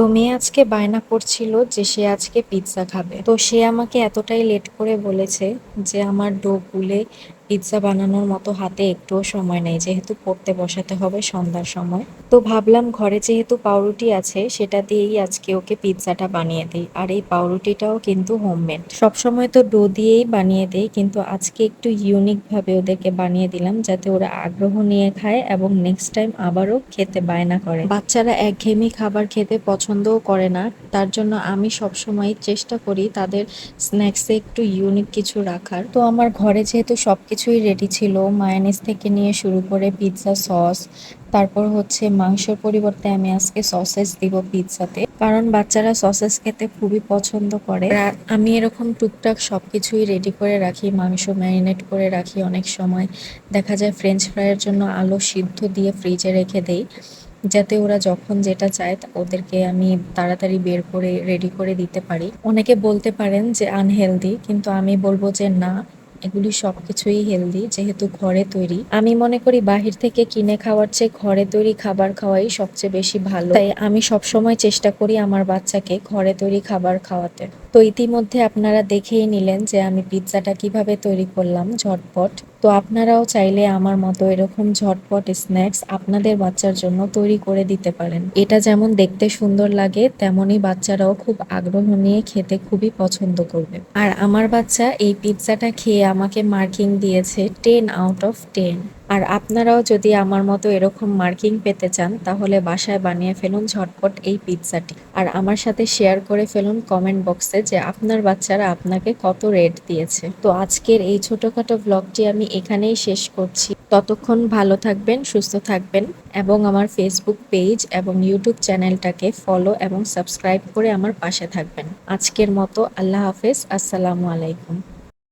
তো মেয়ে আজকে বায়না করছিল যে সে আজকে পিৎজা খাবে। তো সে আমাকে এতটাই লেট করে বলেছে যে আমার ডো গুলে পিৎজা বানানোর মতো হাতে একটুও সময় নেই, যেহেতু পড়তে বসাতে হবে সন্ধ্যার সময়। তো ভাবলাম ঘরে যেহেতু পাউরুটি আছে, সেটা দিয়েই আজকে ওকে পিৎজাটা বানিয়ে দিই। আর এই পাউরুটিটাও কিন্তু হোমমেড। সবসময় তো ডো দিয়েই বানিয়ে দেই, কিন্তু আজকে একটু ইউনিক ভাবে ওদেরকে বানিয়ে দিলাম, যাতে ওরা আগ্রহ নিয়ে খায় এবং নেক্সট টাইম আবারও খেতে বায়না করে। বাচ্চারা একঘেয়েমি খাবার খেতে পছন্দও করে না, তার জন্য আমি সবসময় চেষ্টা করি তাদের স্ন্যাক্সে একটু ইউনিক কিছু রাখার। তো আমার ঘরে যেহেতু সবকিছুই রেডি ছিল। মায়োনিজ থেকে নিয়ে শুরু করে পিৎজা সস তারপর হচ্ছে মাংসের পরিবর্তে আমি আজকে সসেস দিব পিৎজাতে কারণ বাচ্চারা সসেস খেতে খুবই পছন্দ করে। আমি এরকম টুকটাক সবকিছুই রেডি করে রাখি, মাংস ম্যারিনেট করে রাখি অনেক সময়। দেখা যায় ফ্রেঞ্চ ফ্রাইয়ের জন্য আলু সিদ্ধ দিয়ে ফ্রিজে রেখে দেই। যাতে ওরা যখন যেটা চায় ওদেরকে আমি তাড়াতাড়ি বের করে রেডি করে দিতে পারি। অনেকে বলতে পারেন যে আনহেলদি কিন্তু আমি বলব যে না এগুলি সবকিছুই হেলদি যেহেতু ঘরে তৈরি। আমি মনে করি বাহির থেকে কিনে খাওয়ার চেয়ে ঘরে তৈরি খাবার খাওয়াই সবচেয়ে বেশি ভালো। তাই আমি সবসময় চেষ্টা করি আমার বাচ্চাকে ঘরে তৈরি খাবার খাওয়াতে। তো ইতিমধ্যে আপনারা দেখেই নিলেন যে আমি পিৎজাটা কীভাবে তৈরি করলাম ঝটপট। তো আপনারাও চাইলে আমার মতো এরকম ঝটপট স্ন্যাক্স আপনাদের বাচ্চার জন্য তৈরি করে দিতে পারেন। এটা যেমন দেখতে সুন্দর লাগে, তেমনই বাচ্চারাও খুব আগ্রহ নিয়ে খেতে খুবই পছন্দ করবে। আর আমার বাচ্চা এই পিৎজাটা খেয়ে আমাকে মার্কিং দিয়েছে টেন আউট অফ টেন। আর আপনারাও যদি আমার মতো এরকম মার্কিং পেতে চান, তাহলে বাসায় বানিয়ে ফেলুন ঝটপট এই পিৎজাটি। আর আমার সাথে শেয়ার করে ফেলুন কমেন্ট বক্সে যে আপনার বাচ্চারা আপনাকে কত রেট দিয়েছে। তো আজকের এই ছোটোখাটো ব্লগটি আমি এখানেই শেষ করছি। ততক্ষণ ভালো থাকবেন, সুস্থ থাকবেন এবং আমার ফেসবুক পেজ এবং ইউটিউব চ্যানেলটাকে ফলো এবং সাবস্ক্রাইব করে আমার পাশে থাকবেন। আজকের মতো আল্লাহ হাফেজ, আসসালামু আলাইকুম।